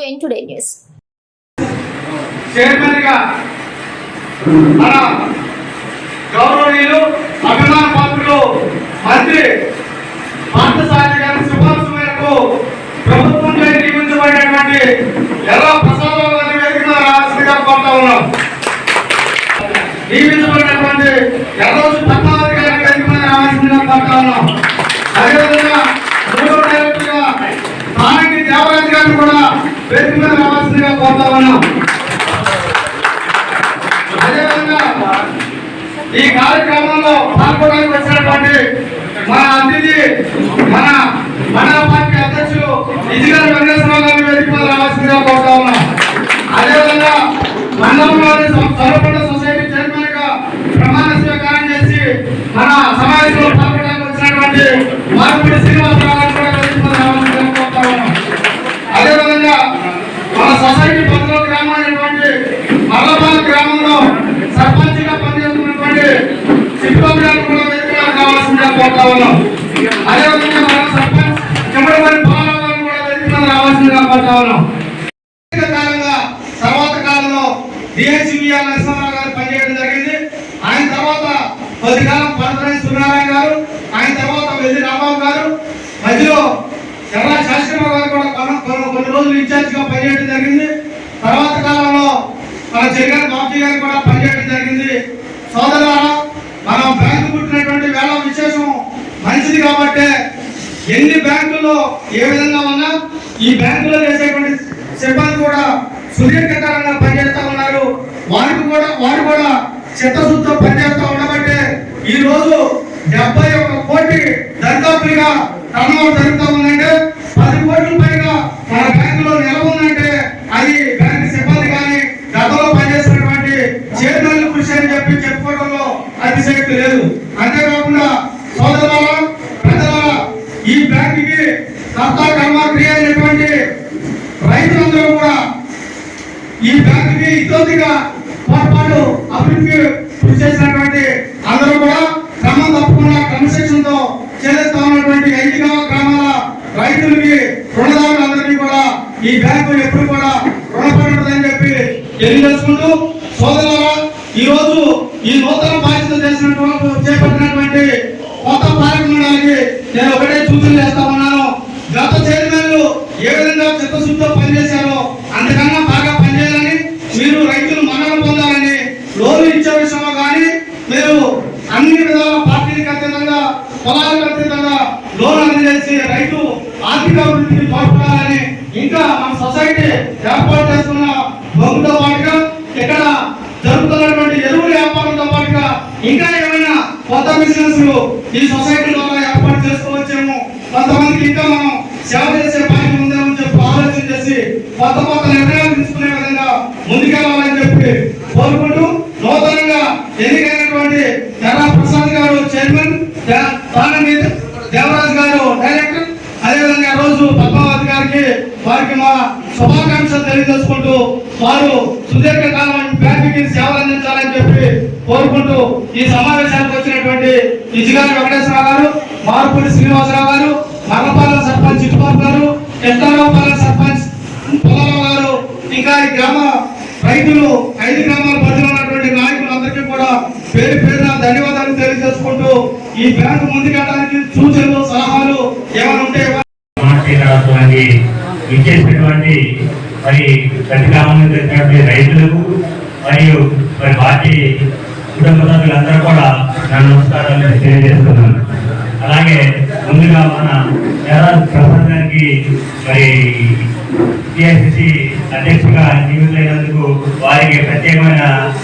To N today news. మన గౌరవనీయులు అభిమాన పాత్రులు మంత్రి పార్థసారథి గారి సిఫార్సు మేరకు ప్రభుత్వం నియమించబడినటువంటి ఎర్ర ప్రసాదరావు గారి వేదిక మీద కోరుతా ఉన్నాం. నియమించబడినటువంటి ఎర్రోజు పద్మావతి గారి వేదిక రావాల్సిందిగా కోరుతా ఉన్నాం. అదేవిధంగా గారిని కూడా వేదిక మీద రావాల్సిందిగా కోరుతా ఉన్నాం. అదేవిధంగా ఈ కార్యక్రమంలో పాల్గొనడానికి వచ్చినటువంటి మన అతిథి మన మన పార్టీ అధ్యక్షులు ఇజిగారి వెంకటేశ్వరరావు గారిని వేదిక మీద రావాల్సిందిగా కోరుతా ఉన్నాం. అదేవిధంగా మండలంలోని సర్వపండ కోరుతా ఉన్నాం అదేవిధంగా సర్పంచ్ చెమడమని కూడా వేదికగా రావాల్సిందిగా కోరుతా ఉన్నాం కాలంగా తర్వాత కాలంలో డిహెచ్విఆర్ నరసింహారావు గారు పనిచేయడం జరిగింది. ఆయన తర్వాత కొద్ది కాలం పరపతి గారు ఆయన తర్వాత వెల్లి గారు. మధ్యలో ఎర్రా శాస్త్రిరావు గారు కూడా కొన్ని కొన్ని- కొన్ని రోజులు ఇన్ఛార్జ్ పనిచేయడం జరిగింది. తర్వాత కాలంలో మన జగన్ బాబు గారు కూడా పనిచేయడం జరిగింది. సోదరు బ్యాంకుల్లో ఏ విధంగా ఉన్నా ఈ బ్యాంకులో చేసేటువంటి సిబ్బంది కూడా సుదీర్ఘకాలంగా పనిచేస్తా ఉన్నారు. వారికి కూడా వారు కూడా చిత్తశుద్ధితో పనిచేస్తా ఉండబట్టే ఈ రోజు డెబ్బై ఒక కోటి దరిదాపులుగా టర్నోవర్ జరుగుతూ ఉందంటే పది కోట్ల పైగా మన బ్యాంకులో నిలవ ఉందంటే అది బ్యాంకు సిబ్బంది కానీ గతంలో పనిచేసినటువంటి చైర్మన్లు కృషి అని చెప్పి చెప్పుకోవడంలో అతిశక్తి లేదు. అంతేకాకుండా సోదరులారా ప్రజలారా ఈ బ్యాంకుకి కర్త కర్మ క్రియ అయినటువంటి రైతులందరూ కూడా ఈ బ్యాంకుకి పొరపాటు అభివృద్ధి కృషి చేసినటువంటి అందరూ కూడా క్రమం తప్పకుండా క్రమశిక్షణతో చేస్తా ఉన్నటువంటి ఐదు గ్రామాల రైతులకి రుణదారులందరికీ కూడా ఈ బ్యాంకు ఎప్పుడు కూడా రుణపడుతుందని చెప్పి తెలియజేసుకుంటూ సోదరులారా ఈ రోజు ఈ నూతన బాధ్యత చేసినటువంటి చేపట్టినటువంటి కొత్త కార్యక్రమాలకి నేను ఒకటే సూచన చేస్తా ఉన్నాను. గత చైర్మన్లు ఏ విధంగా చిత్తశుద్ధితో పనిచేశారో అంతకన్నా బాగా పనిచేయాలని మీరు రైతులు మన్నన పొందాలని లోన్ ఇచ్చే విషయంలో కానీ మీరు అన్ని విధాల పార్టీలకు అతీతంగా పొలాలకు అతీతంగా లోన్ అందజేసి రైతు ఆర్థిక అభివృద్ధిని తోడ్పడాలని ఇంకా మన సొసైటీ ఏర్పాటు చేసుకున్న బొగ్గుతో పాటుగా ఇక్కడ జరుగుతున్నటువంటి ఎరువుల వ్యాపారంతో పాటుగా ఇంకా ఏమైనా కొత్త బిజినెస్ ఈ సొసైటీ ద్వారా ఏర్పాటు చేసుకోవచ్చేమో కొంతమందికి ఇంకా మనం సేవ చేసే పని ఉందేమో చెప్పి ఆలోచన చేసి కొత్త కొత్త నిర్ణయాలు తీసుకునే ముందుకెళ్ళాలని చెప్పి కోరుకుంటూ నూతనంగా ఎన్నికైనటువంటి ఎర్రా ప్రసాద్ గారు చైర్మన్ దే- దేవరాజ్ గారు డైరెక్టర్. అదేవిధంగా రోజు పద్మావతి గారికి వారికి మా శుభాకాంక్షలు తెలియజేసుకుంటూ వారు సుదీర్ఘ కాలం బ్యాంకుకి సేవలు అందించాలని చెప్పి కోరుకుంటూ ఈ సమావేశానికి వచ్చినటువంటి ఇజిగారి వెంకటేశ్వరరావు గారు మార్పూడి శ్రీనివాసరావు గారు మర్లపాలెం సర్పంచ్ చిట్టుబాబు గారు ఎస్తారావుపాలెం సర్పంచ్ పొలరావు గారు ఇంకా ఈ గ్రామ రైతులు ఐదు గ్రామాల పరిధిలో ఉన్నటువంటి నాయకులందరికీ కూడా పేరు పేరున ధన్యవాదాలు తెలియజేసుకుంటూ ఈ బ్యాంకు ముందుకెళ్ళడానికి సూచనలు సలహాలు ఏమైనా ఉంటే ఇచ్చేసినటువంటి మరి ప్రతి గ్రామంలో జరిగినటువంటి రైతులకు మరియు మరి పార్టీ కుటుంబ సభ్యులందరూ కూడా నా నమస్కారాలు తెలియజేస్తున్నాను. అలాగే ముందుగా మన ప్రసాద్ గారికి మరి టిఎస్సి అధ్యక్షుగా నియమితులైనందుకు వారికి ప్రత్యేకమైన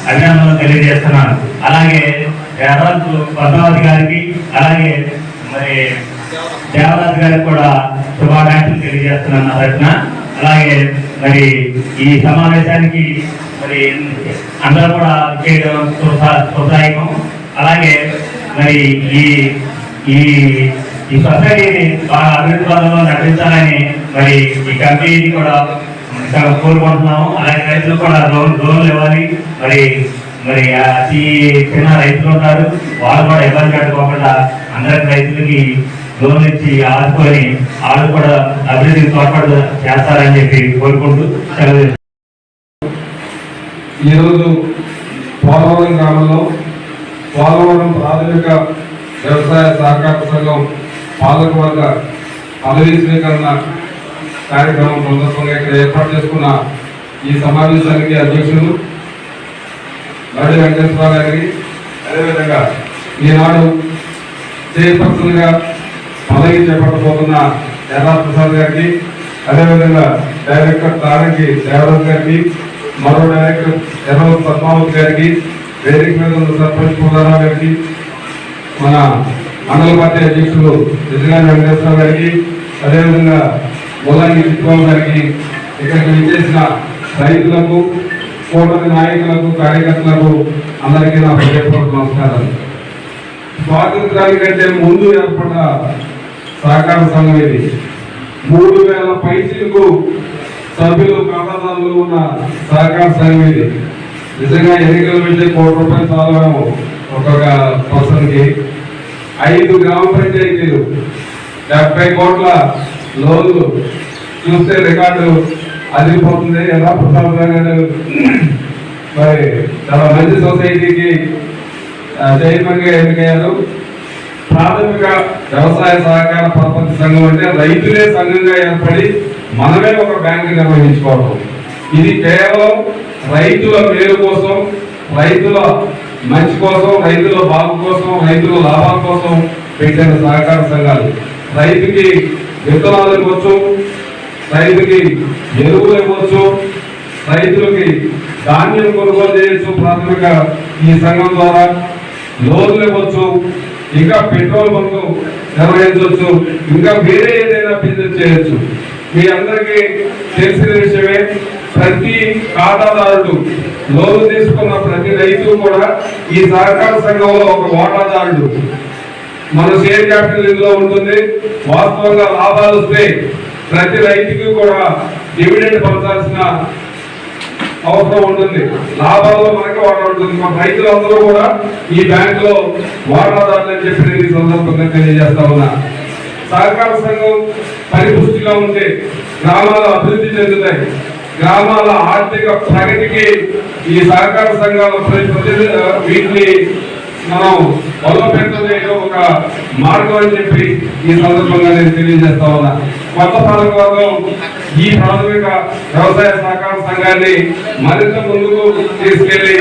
అభినందనలు తెలియజేస్తున్నాను. అలాగే ఎర్ర పద్మావతి గారికి అలాగే మరి దేవరాజు గారికి కూడా శుభాకాంక్షలు తెలియజేస్తున్నాను నా తరఫున. అలాగే మరి ఈ సమావేశానికి మరి అందరూ కూడా చేయడం శుభ- అలాగే మరి ఈ ఈ ఈ సొసైటీని బాగా అభివృద్ధి పదంలో నడిపించాలని మరి ఈ కంపెనీని కూడా చాలా కోరుకుంటున్నాము. అలాగే రైతులు కూడా లోన్ లోన్లు ఇవ్వాలి. మరి మరి అతి చిన్న రైతులు ఉంటారు. వాళ్ళు కూడా ఇబ్బంది పెట్టుకోకుండా అందరికి రైతులకి లోన్ ఇచ్చి ఆదుకొని వాళ్ళు కూడా అభివృద్ధికి తోడ్పడ చేస్తారని చెప్పి కోరుకుంటూ సెలవు ఈరోజు పోలవరం గ్రామంలో పోలవరం ప్రాథమిక వ్యవసాయ సహకార సంఘం పాలకవర్గ పదవీ స్వీకరణ కార్యక్రమం సందర్భంగా ఇక్కడ ఏర్పాటు చేసుకున్న ఈ సమావేశానికి అధ్యక్షులు నడి వెంకటేశ్వర గారికి అదేవిధంగా ఈనాడు చైర్పర్సన్గా పదవి చేపట్టబోతున్న ఎర్రా ప్రసాద్ గారికి అదేవిధంగా డైరెక్టర్ తారంగి దేవరాజ్ గారికి మరో డైరెక్టర్ ఎర్రవ పద్మావతి గారికి వేదిక మీద ఉన్న సర్పంచ్ పుల్లారావు గారికి మన మండల పార్టీ అధ్యక్షులు నిజగాని వెంకటేశ్వర గారికి అదేవిధంగా ముల్లాంగి చిట్టుబాబు గారికి ఇక్కడికి విచ్చేసిన రైతులకు కూటమి నాయకులకు కార్యకర్తలకు అందరికీ నా హృదయపూర్వక నమస్కారాలు స్వాతంత్రానికంటే ముందు ఏర్పడ్డ సహకార సంఘం ఇది. మూడు వేల పైసలకు సభ్యులు ఖాతాదారులు ఉన్న సహకార సంఘం ఇది. నిజంగా ఎన్నికల నుంచి కోటి రూపాయలు చాలవేమో ఒక్కొక్క పర్సన్కి. ఐదు గ్రామ పంచాయతీలు డెబ్బై కోట్ల లోన్లు చూస్తే రికార్డు అదిరిపోతుంది. ఎలా ప్రసాద్ గారు మరి చాలా మంచి సొసైటీకి చైర్మన్గా ఎన్నికయ్యారు. ప్రాథమిక వ్యవసాయ సహకార పరపతి సంఘం అంటే రైతులే సంఘంగా ఏర్పడి మనమే ఒక బ్యాంకు నిర్వహించుకోవడం. ఇది కేవలం రైతుల మేలు కోసం రైతుల మంచి కోసం రైతుల బాగు కోసం రైతుల లాభాల కోసం పెట్టిన సహకార సంఘాలు. రైతుకి విత్తనాలు ఇవ్వచ్చు రైతుకి ఎరువులు ఇవ్వచ్చు రైతులకి ధాన్యం కొనుగోలు చేయొచ్చు ప్రాథమిక ఈ సంఘం ద్వారా లోన్లు ఇవ్వచ్చు ఇంకా పెట్రోల్ బంకు నిర్వహించవచ్చు ఇంకా వేరే ఏదైనా బిజినెస్ చేయొచ్చు. మీ అందరికీ తెలిసిన విషయమే ప్రతి ఖాతాదారుడు లోన్ తీసుకున్న ప్రతి రైతు కూడా ఈ సహకార సంఘంలో ఒక వాటాదారుడు. మన షేర్ క్యాపిటల్ ఇందులో ఉంటుంది. వాస్తవంగా లాభాలు వస్తే ప్రతి రైతుకి కూడా డివిడెండ్ పంచాల్సిన అవసరం ఉంటుంది. లాభాల్లో మనకి వాటా ఉంటుంది. మన రైతులందరూ కూడా ఈ బ్యాంక్లో వాటాదారులు అని చెప్పి నేను ఈ సందర్భంగా తెలియజేస్తా ఉన్నా. సహకార సంఘం పరిపుష్టిగా ఉంటే గ్రామాలు అభివృద్ధి చెందుతాయి. గ్రామాల ఆర్థిక ప్రగతికి ఈ సహకార సంఘాల ప్రతి- వీటిని మనం బలోపేతం చేయడం ఒక మార్గం అని చెప్పి ఈ సందర్భంగా నేను తెలియజేస్తా ఉన్నా. కొత్త పథకవర్గం ఈ ప్రాథమిక వ్యవసాయ సహకార సంఘాన్ని మరింత ముందుకు తీసుకెళ్ళి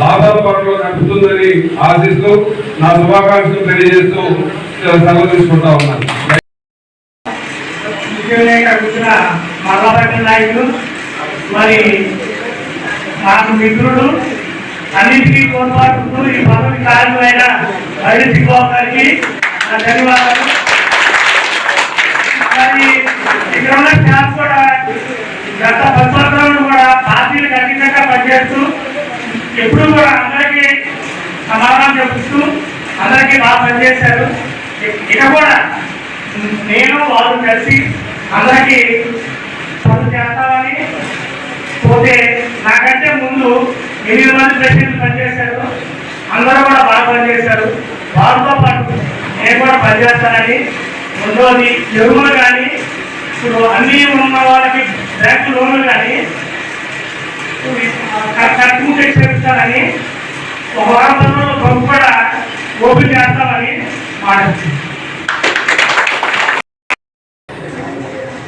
లాభాల పరంలో నడుపుతుందని ఆశిస్తూ నా శుభాకాంక్షలు తెలియజేస్తూ సెలవు తీసుకుంటా ఉన్నాను ముఖ్యంగా నాయకుడు మరి నాకు మిత్రుడు అన్నింటికీ తోడ్పాటు ఈ పదవి కారణమైన హరితి బాబు గారికి నా ధన్యవాదాలు. మరి ఇక్కడ ఉన్న స్టాఫ్ కూడా గత పది సంవత్సరాలు కూడా పార్టీలకు అతీతంగా పనిచేస్తూ ఎప్పుడు కూడా అందరికీ సమాధానం చెప్తూ అందరికీ బాగా పనిచేశారు. ఇక కూడా నేను వాళ్ళు కలిసి అందరికీ పనులు చేస్తామని పోతే నాకంటే ముందు ఎనిమిది మంది ప్రెసిడెంట్ పనిచేశారు. అందరూ కూడా బాగా పనిచేశారు. వారితో పాటు నేను కూడా పనిచేస్తానని. రెండోది ఎరువులు కానీ ఇప్పుడు అన్నీ ఉన్న వాళ్ళకి బ్యాంకు లోన్లు కానీ కట్టుకుంటే చేస్తానని ఒక వారం రోజులు పంపు కూడా ఓపెన్ చేస్తామని మాట్లాడుతుంది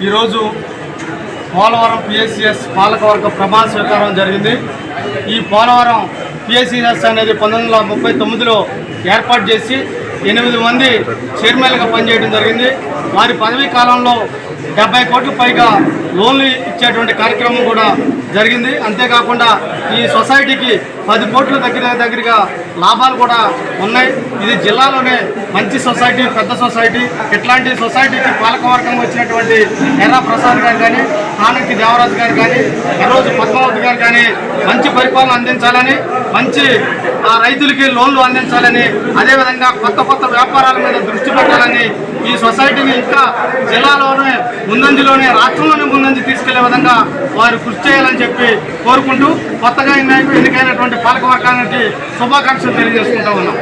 ఈరోజు పోలవరం పిఎస్సిఎస్ పాలకవర్గ ప్రమాణ స్వీకారం జరిగింది. ఈ పోలవరం పిఎస్సిఎస్ అనేది పంతొమ్మిది వందల ముప్పై తొమ్మిదిలో ఏర్పాటు చేసి ఎనిమిది మంది చైర్మన్గా పనిచేయడం జరిగింది. వారి పదవీ కాలంలో డెబ్బై కోట్ల పైగా లోన్లు ఇచ్చేటువంటి కార్యక్రమం కూడా జరిగింది. అంతేకాకుండా ఈ సొసైటీకి పది కోట్ల దగ్గర దగ్గరగా లాభాలు కూడా ఉన్నాయి. ఇది జిల్లాలోనే మంచి సొసైటీ పెద్ద సొసైటీ ఇట్లాంటి సొసైటీకి పాలకవర్గం వచ్చినటువంటి ఎర్రా ప్రసాద్ గారు కానీ కానకి దేవరాజు గారు కానీ ఈరోజు పద్మావతి గారు కానీ మంచి పరిపాలన అందించాలని మంచి ఆ రైతులకి లోన్లు అందించాలని అదేవిధంగా కొత్త కొత్త వ్యాపారాల మీద దృష్టి పెట్టాలని ఈ సొసైటీని ఇంకా జిల్లాలోనే ముందంజలోనే రాష్ట్రంలోనే ముందంజి తీసుకెళ్ళే విధంగా వారు కృషి చేయాలని చెప్పి కోరుకుంటూ కొత్తగా ఎన్నికైనటువంటి పాలకవర్గానికి శుభాకాంక్షలు తెలియజేసుకుంటా ఉన్నాం.